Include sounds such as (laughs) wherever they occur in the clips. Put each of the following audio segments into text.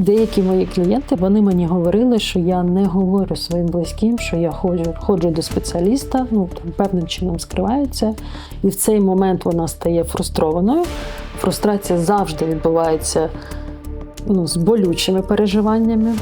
Деякі мої клієнти вони мені говорили, що я не говорю своїм близьким, що я ходжу, ходжу до спеціаліста, ну там певним чином скриваються, і в цей момент вона стає фрустрованою. Фрустрація завжди відбувається ну, з болючими переживаннями.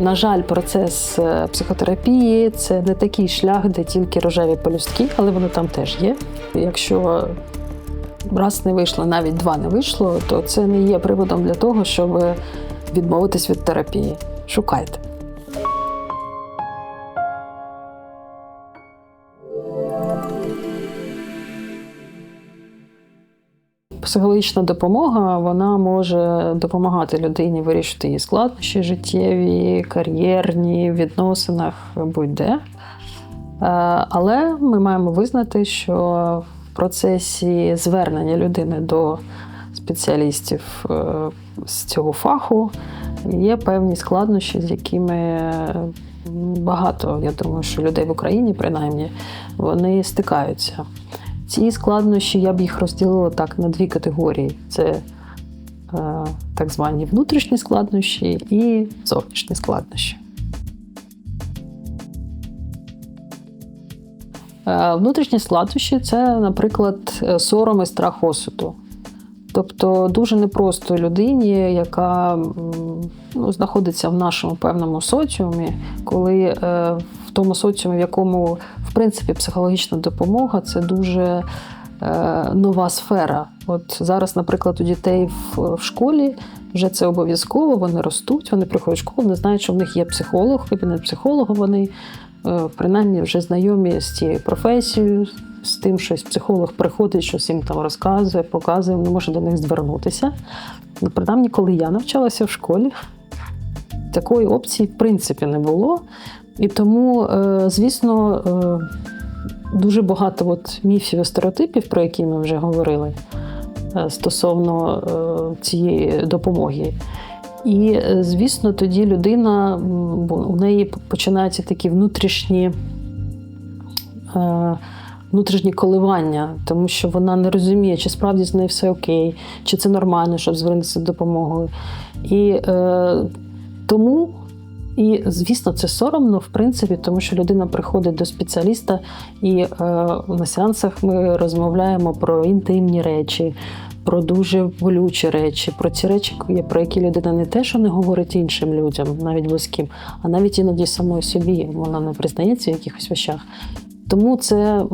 На жаль, процес е, психотерапії це не такий шлях, де тільки рожеві полюстки, але воно там теж є. Якщо раз не вийшло, навіть два не вийшло, то це не є приводом для того, щоб відмовитись від терапії. Шукайте. Психологічна допомога вона може допомагати людині вирішити її складнощі життєві, кар'єрні, в відносинах, будь-де. Е, Але ми маємо визнати, що в процесі звернення людини до спеціалістів е, з цього фаху є певні складнощі, з якими багато, я думаю, що людей в Україні, принаймні, вони стикаються. Ці складнощі я б їх розділила так на дві категорії: це е, так звані внутрішні складнощі і зовнішні складнощі. Е, внутрішні складнощі це, наприклад, сором і страх осуду. Тобто дуже непросто людині, яка ну, знаходиться в нашому певному соціумі, коли е, в тому соціумі, в якому в принципі психологічна допомога це дуже е, нова сфера. От зараз, наприклад, у дітей в, в школі вже це обов'язково, вони ростуть, вони приходять в школу, не знають, що в них є психолог, кабінет психолога. Вони е, принаймні вже знайомі з цією професією, з тим, що психолог приходить, щось їм там розказує, показує, не може до них звернутися. Ну, Принаймні, коли я навчалася в школі, такої опції в принципі не було. І тому, е, звісно, е, дуже багато от міфів і стереотипів, про які ми вже говорили е, стосовно цієї допомоги. І, звісно, тоді людина, у неї починаються такі внутрішні. Внутрішні коливання, тому що вона не розуміє, чи справді з нею все окей, чи це нормально, щоб звернутися допомогою. І е, тому, і звісно, це соромно, в принципі, тому що людина приходить до спеціаліста, і е, на сеансах ми розмовляємо про інтимні речі, про дуже болючі речі, про ці речі, про які людина не те, що не говорить іншим людям, навіть близьким, а навіть іноді самої собі вона не признається в якихось вещах. Тому це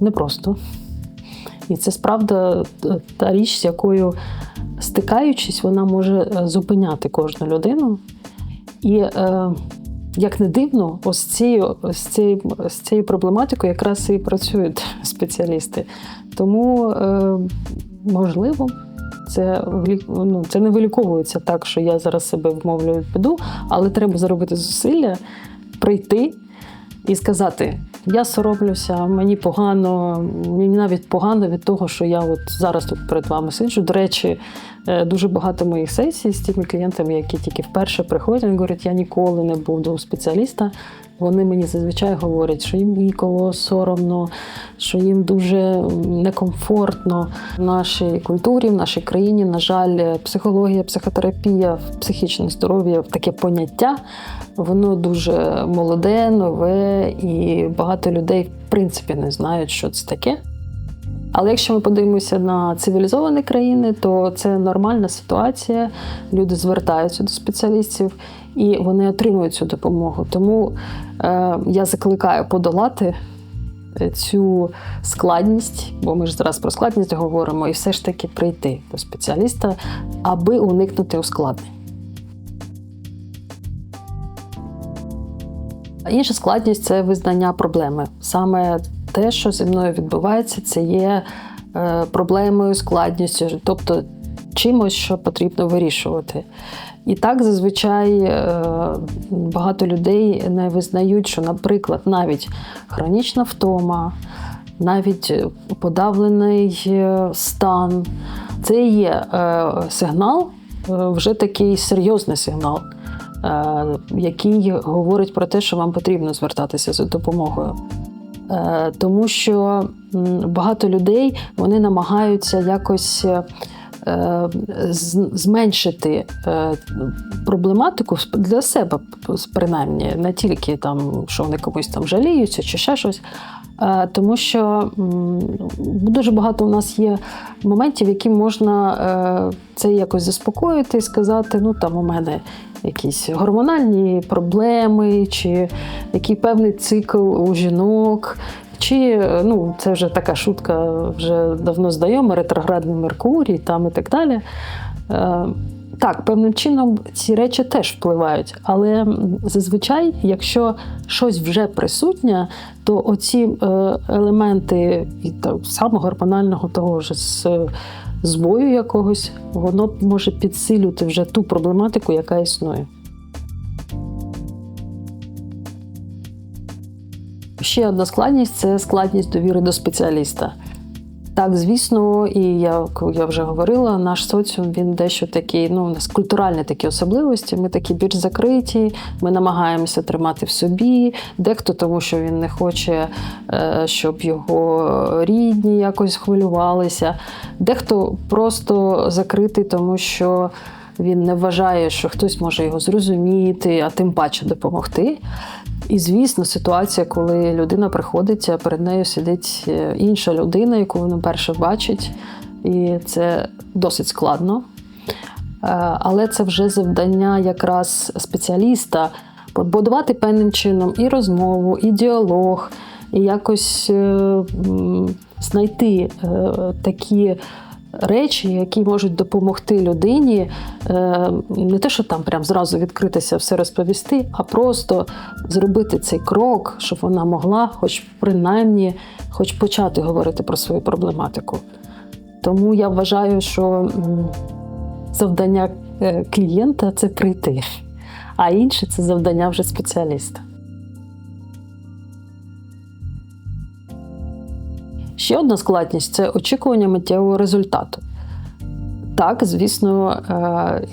непросто. І це справда т- та річ, з якою стикаючись, вона може е, зупиняти кожну людину. І е, як не дивно, ось цією, ось цією, з цією проблематикою якраз і працюють (laughs) спеціалісти. Тому, е, можливо, це, ну, це не виліковується так, що я зараз себе вмовлюю піду, але треба зробити зусилля, прийти і сказати: я соромлюся, мені погано, мені навіть погано від того, що я от зараз тут перед вами сиджу. До речі, е, дуже багато моїх сесій з тими клієнтами, які тільки вперше приходять, вони говорять, я ніколи не був до спеціаліста. Вони мені зазвичай говорять, що їм ніколи соромно, що їм дуже некомфортно в нашій культурі, в нашій країні. На жаль, психологія, психотерапія, психічне здоров'я таке поняття. Воно дуже молоде, нове, і багато людей в принципі не знають, що це таке. Але якщо ми подивимося на цивілізовані країни, то це нормальна ситуація. Люди звертаються до спеціалістів і вони отримують цю допомогу. Тому е, я закликаю подолати е, цю складність, бо ми ж зараз про складність говоримо, і все ж таки прийти до спеціаліста, аби уникнути ускладнень. Інша складність це визнання проблеми. Саме те, що зі мною відбувається, це є е, проблемою, складністю, тобто чимось, що потрібно вирішувати. І так зазвичай е, багато людей не визнають, що, наприклад, навіть хронічна втома, навіть подавлений е, стан це є е, сигнал, вже такий серйозний сигнал, який говорить про те, що вам потрібно звертатися за допомогою. Тому що багато людей вони намагаються якось зменшити е, проблематику для себе, принаймні, не тільки там, що вони комусь там жаліються чи ще щось. Е, Тому що дуже багато у нас є моментів, які можна е, це якось заспокоїти і сказати: ну там у мене якісь гормональні проблеми, чи який певний цикл у жінок. Чи е, ну, це вже така шутка, вже давно знайома, ретроградний Меркурій там і так далі. Е, так, певним чином ці речі теж впливають, але зазвичай, якщо щось вже присутнє, то оці е, елементи там, самого гормонального того ж з збою якогось, воно може підсилювати вже ту проблематику, яка існує. Ще одна складність це складність довіри до спеціаліста. Так, звісно, і я, я вже говорила, наш соціум він дещо такий, ну, у нас культуральні такі особливості. Ми такі більш закриті, ми намагаємося тримати в собі. Дехто тому, що він не хоче, е, щоб його рідні якось хвилювалися. Дехто просто закритий, тому що він не вважає, що хтось може його зрозуміти, а тим паче допомогти. І, звісно, ситуація, коли людина приходить, а перед нею сидить е, інша людина, яку вона перше бачить, і це досить складно. Е, Але це вже завдання якраз спеціаліста побудувати певним чином і розмову, і діалог, і якось е, знайти такі речі, які можуть допомогти людині е, не те, що там прям зразу відкритися, все розповісти, а просто зробити цей крок, щоб вона могла, хоч принаймні, хоч почати говорити про свою проблематику. Тому я вважаю, що завдання е, клієнта це прийти, а інше це завдання вже спеціаліста. Ще одна складність це очікування миттєвого результату. Так, звісно,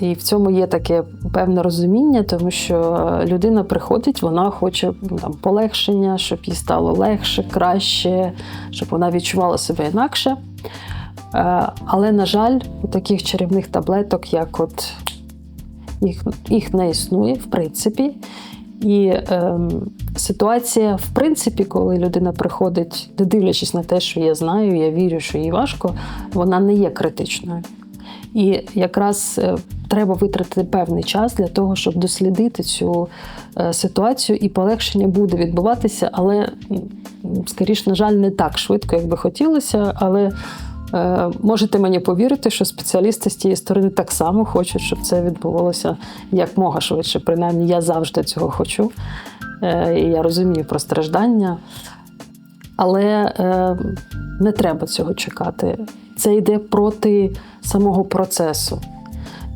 е, і в цьому є таке певне розуміння, тому що людина приходить, вона хоче там, полегшення, щоб їй стало легше, краще, щоб вона відчувала себе інакше. Е, Але, на жаль, у таких чарівних таблеток, як от їх, їх не існує, в принципі. І ем, ситуація, в принципі, коли людина приходить, не дивлячись на те, що я знаю, я вірю, що їй важко, вона не є критичною. І якраз е, треба витратити певний час для того, щоб дослідити цю е, ситуацію, і полегшення буде відбуватися, але, скоріш, на жаль, не так швидко, як би хотілося. Але е, можете мені повірити, що спеціалісти з тієї сторони так само хочуть, щоб це відбувалося як мога швидше. Принаймні, я завжди цього хочу. Е, І я розумію про страждання. Але е, не треба цього чекати. Це йде проти самого процесу.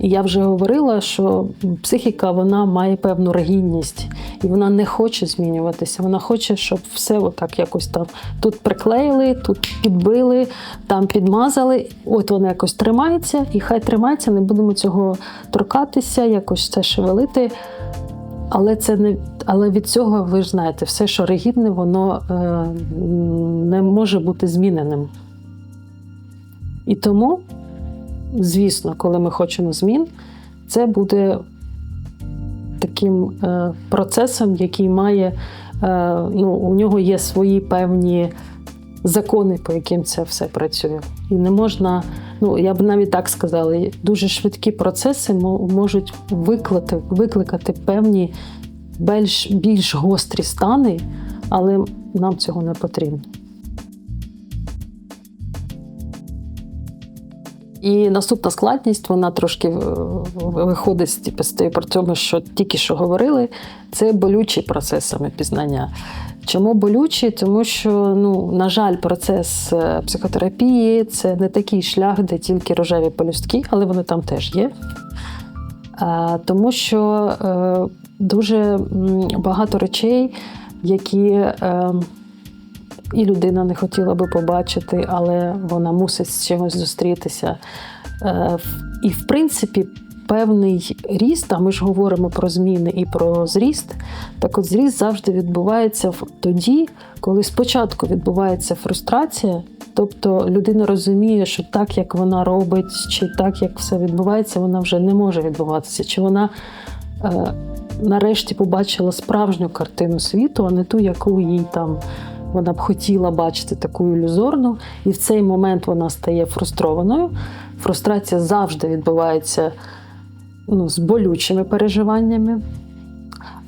Я вже говорила, що психіка вона має певну ригідність, і вона не хоче змінюватися. Вона хоче, щоб все отак якось там тут приклеїли, тут підбили, там підмазали. От воно якось тримається, і хай тримається, не будемо цього торкатися, якось це шевелити. Але це не але від цього ви ж знаєте, все, що ригідне, воно е, не може бути зміненим. І тому, звісно, коли ми хочемо змін, це буде таким е, процесом, який має, е, ну, у нього є свої певні закони, по яким це все працює. І не можна, ну я б навіть так сказала, дуже швидкі процеси можуть викликати, викликати певні більш, більш гострі стани, але нам цього не потрібно. І наступна складність, вона трошки е, виходить типу, з тієї про цьому, що тільки що говорили, це болючий процес самопізнання. Чому болючий? Тому що, ну, на жаль, процес е, психотерапії це не такий шлях, де тільки рожеві полюстки, але вони там теж є. Тому що е, дуже багато речей, які і людина не хотіла би побачити, але вона мусить з чимось зустрітися. Е, І, в принципі, певний ріст, а ми ж говоримо про зміни і про зріст. Так от зріст завжди відбувається тоді, коли спочатку відбувається фрустрація, Тобто людина розуміє, що так, як вона робить, чи так, як все відбувається, вона вже не може відбуватися. Чи вона е, нарешті побачила справжню картину світу, а не ту, яку їй там вона б хотіла бачити таку ілюзорну. І в цей момент вона стає фрустрованою. Фрустрація завжди відбувається ну, з болючими переживаннями.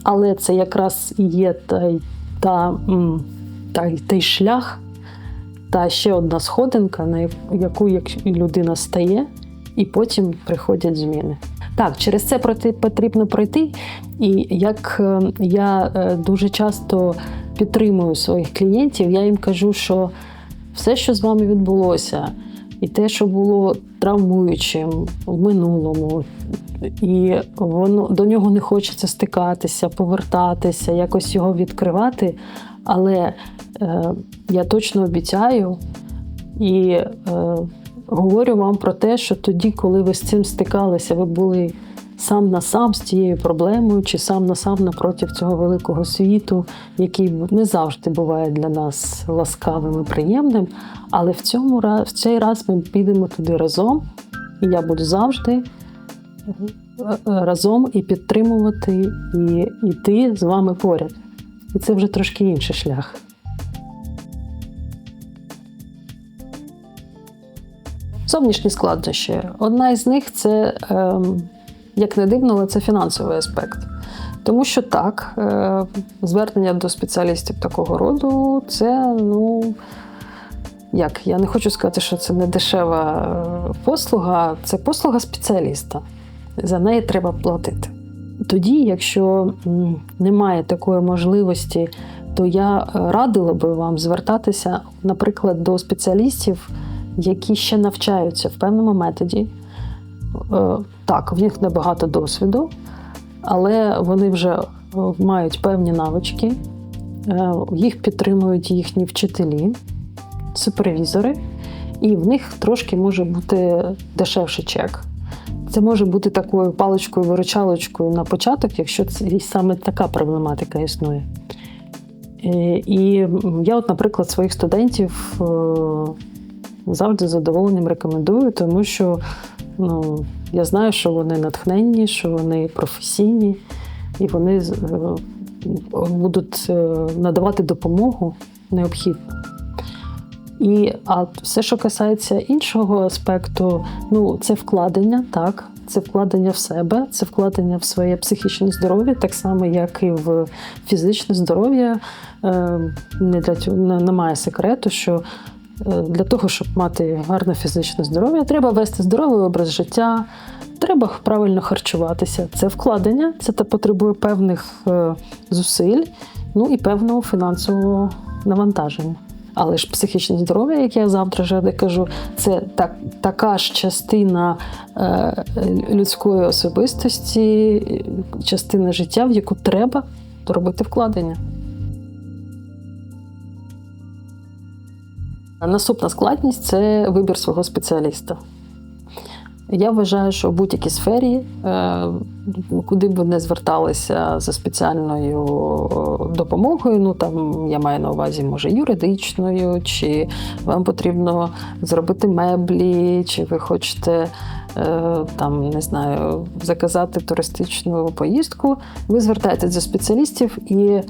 Але це якраз і є той, та, та, той шлях, та ще одна сходинка, на яку як людина стає, і потім приходять зміни. Так, через це потрібно пройти. І як е, я е, дуже часто підтримую своїх клієнтів, я їм кажу, що все, що з вами відбулося, і те, що було травмуючим в минулому, і воно до нього не хочеться стикатися, повертатися, якось його відкривати. Але е, я точно обіцяю і е, говорю вам про те, що тоді, коли ви з цим стикалися, ви були сам на сам з цією проблемою, чи сам на сам напроти цього великого світу, який не завжди буває для нас ласкавим і приємним. Але в цьому в цей раз ми підемо туди разом, і я буду завжди е, разом і підтримувати, і йти з вами поряд. І це вже трошки інший шлях. Зовнішні складнощі. Одна із них це, ем, як не дивно, але це фінансовий аспект. Тому що так, е, звернення до спеціалістів такого роду це, ну, як, я не хочу сказати, що це не дешева е, послуга, це послуга спеціаліста. За неї треба платити. Тоді, якщо немає такої можливості, то я е, радила би вам звертатися, наприклад, до спеціалістів, які ще навчаються в певному методі. Е, так, в них небагато досвіду, але вони вже е, мають певні навички, їх підтримують їхні вчителі, супервізори, і в них трошки може бути дешевший чек. Це може бути такою паличкою-виручалочкою на початок, якщо це саме така проблематика існує. Е, і я, от, наприклад, своїх студентів е, завжди задоволенням рекомендую, тому що ну, я знаю, що вони натхненні, що вони професійні, і вони е, будуть надавати допомогу необхідну. І а все, що касається іншого аспекту, ну це вкладення, так, це вкладення в себе, це вкладення в своє психічне здоров'я, так само, як і в фізичне здоров'я. Е, не для цього немає секрету, що е, для того, щоб мати гарне фізичне здоров'я, треба вести здоровий образ життя. Треба правильно харчуватися. Це вкладення, це потребує певних е, зусиль, ну і певного фінансового навантаження. Але ж психічне здоров'я, як я завтра вже кажу, це так, така ж частина е, людської особистості, частина життя, в яку треба робити вкладення. Наступна складність це вибір свого спеціаліста. Я вважаю, що в будь-якій сфері, е, куди б ви не зверталися за спеціальною допомогою, ну там я маю на увазі, може, юридичною, чи вам потрібно зробити меблі, чи ви хочете е, там не знаю, заказати туристичну поїздку, ви звертаєтесь до спеціалістів, і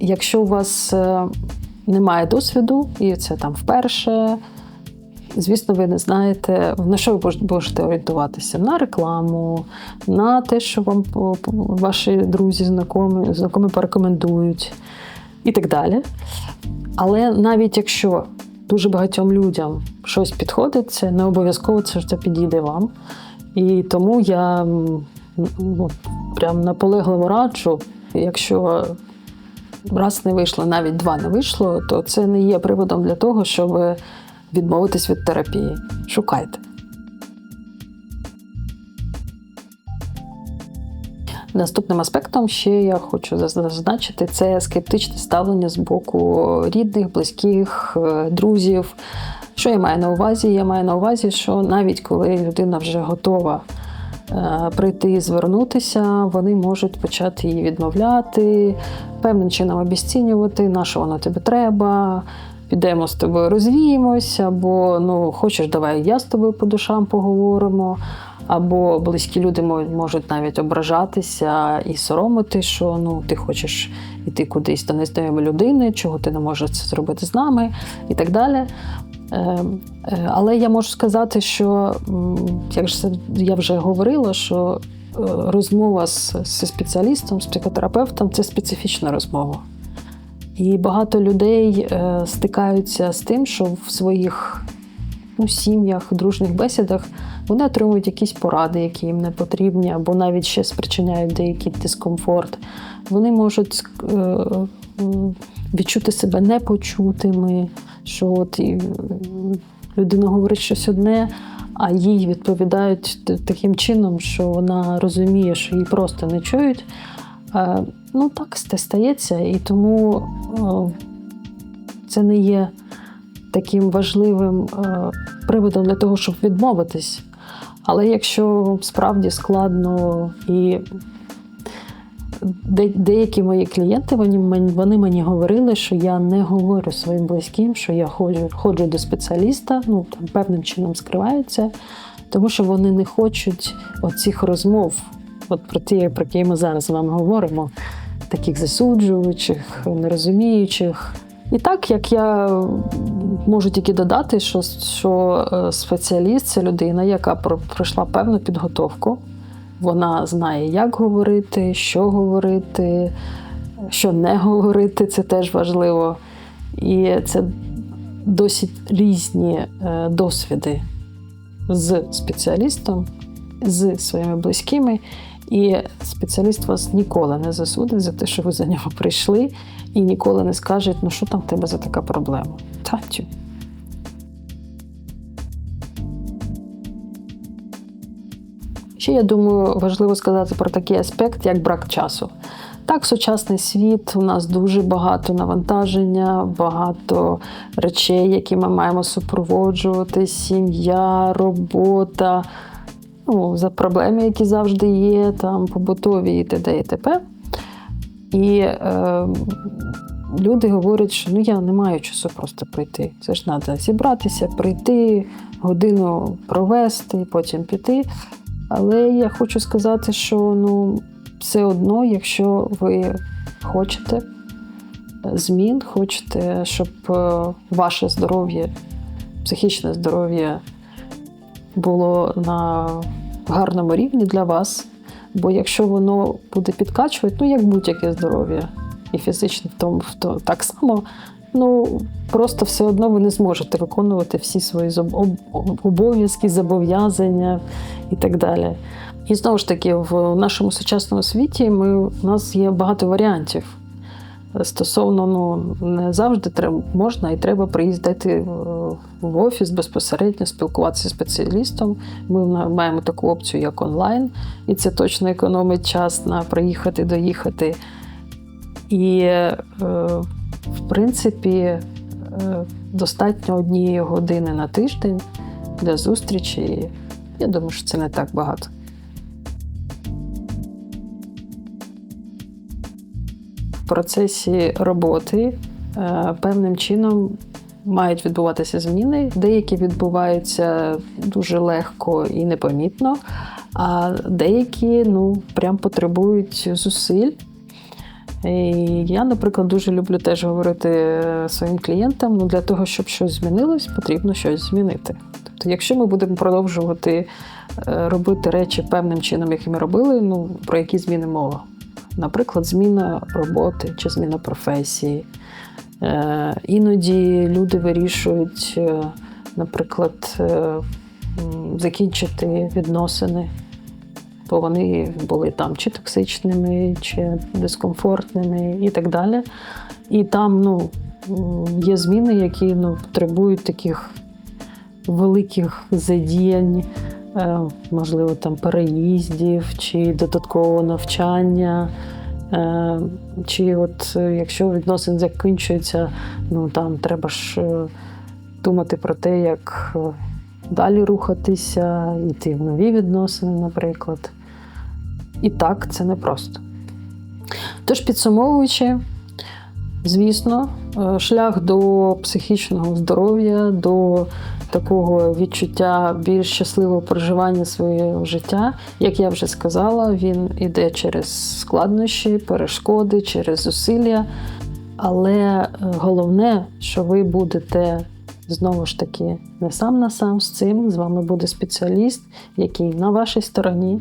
якщо у вас е, немає досвіду, і це там вперше. Звісно, ви не знаєте, на що ви можете орієнтуватися? На рекламу, на те, що вам ваші друзі, знайомі, знайомі порекомендують і так далі. Але навіть якщо дуже багатьом людям щось підходить, це не обов'язково це це підійде вам. І тому я ну, прям наполегливо раджу, якщо раз не вийшло, навіть два не вийшло, то це не є приводом для того, щоб відмовитись від терапії. Шукайте. Наступним аспектом ще я хочу зазначити це скептичне ставлення з боку рідних, близьких, е, друзів. Що я маю на увазі? Я маю на увазі, що навіть коли людина вже готова прийти і звернутися, вони можуть почати її відмовляти, певним чином обіцінювати, на що воно тобі треба, підемо з тобою розвіємось, або ну, хочеш, давай я з тобою по душам поговоримо. Або близькі люди можуть навіть ображатися і соромити, що ну ти хочеш іти кудись до незнайомої людини, чого ти не можеш це зробити з нами, і так далі. Е, е, Але я можу сказати, що як це я вже говорила, що е, розмова з, зі спеціалістом, з психотерапевтом це специфічна розмова. І багато людей е, стикаються з тим, що в своїх ну, сім'ях, дружніх бесідах вони отримують якісь поради, які їм не потрібні, або навіть ще спричиняють деякий дискомфорт. Вони можуть відчути себе непочутими, що от людина говорить щось одне, а їй відповідають таким чином, що вона розуміє, що її просто не чують. Е, Ну, так це стається, і тому е, це не є таким важливим е, приводом для того, щоб відмовитись. Але якщо справді складно і де- деякі мої клієнти вони, вони мені говорили, що я не говорю своїм близьким, що я ходжу, ходжу до спеціаліста, ну там певним чином скриваються, тому що вони не хочуть оцих розмов, от про ті, про які ми зараз з вами говоримо, таких засуджуючих, нерозуміючих. І так, як я можу тільки додати, що, що е, спеціаліст це людина, яка про- пройшла певну підготовку. Вона знає, як говорити, що говорити, що не говорити, це теж важливо. І це досить різні е, досвіди з спеціалістом, з своїми близькими. І спеціаліст вас ніколи не засудить за те, що ви за нього прийшли, і ніколи не скаже, ну що там в тебе за така проблема. Та Ще я думаю, важливо сказати про такий аспект, як брак часу. Так, сучасний світ, у нас дуже багато навантаження, багато речей, які ми маємо супроводжувати: сім'я, робота, ну, за проблеми, які завжди є, там побутові і т.д. і т.п. І е, люди говорять, що ну я не маю часу просто прийти. Це ж треба зібратися, прийти, годину провести, потім піти. Але я хочу сказати, що ну, все одно, якщо ви хочете змін, хочете, щоб е, ваше здоров'я, психічне здоров'я було на гарному рівні для вас. Бо якщо воно буде підкачувати, ну як будь-яке здоров'я, і фізичне в тому в то, так само, ну просто все одно ви не зможете виконувати всі свої обов'язки, зобов'язання і так далі. І знову ж таки, в нашому сучасному світі ми, у нас є багато варіантів. Стосовно, ну не завжди треба можна і треба приїздити е, в офіс безпосередньо, спілкуватися з спеціалістом. Ми маємо таку опцію, як онлайн, і це точно економить час на приїхати, доїхати. І, е, в принципі, е, достатньо однієї години на тиждень для зустрічі. Я думаю, що це не так багато. В процесі роботи е, певним чином мають відбуватися зміни. Деякі відбуваються дуже легко і непомітно, а деякі ну, прям потребують зусиль. І я, наприклад, дуже люблю теж говорити е, своїм клієнтам: ну, для того, щоб щось змінилось, потрібно щось змінити. Тобто, якщо ми будемо продовжувати е, робити речі певним чином, які ми робили, ну про які зміни мова? Наприклад, зміна роботи чи зміна професії. Е, Іноді люди вирішують, наприклад, закінчити відносини, бо вони були там чи токсичними, чи дискомфортними і так далі. І там ну, є зміни, які ну, потребують таких великих задіянь, е, можливо, там переїздів чи додаткового навчання. Е, Чи от е, якщо відносини закінчуються, ну там треба ж думати про те, як далі рухатися, йти в нові відносини, наприклад. І так, це непросто. Тож, підсумовуючи, Звісно, е, шлях до психічного здоров'я, до такого відчуття більш щасливого проживання свого життя, як я вже сказала, він іде через складнощі, перешкоди, через зусилля. Але е, головне, що ви будете знову ж таки не сам на сам з цим. З вами буде спеціаліст, який на вашій стороні,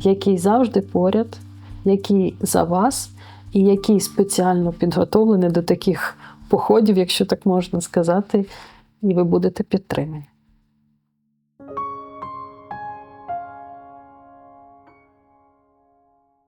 який завжди поряд, який за вас, і який спеціально підготовлений до таких походів, якщо так можна сказати, і ви будете підтримані.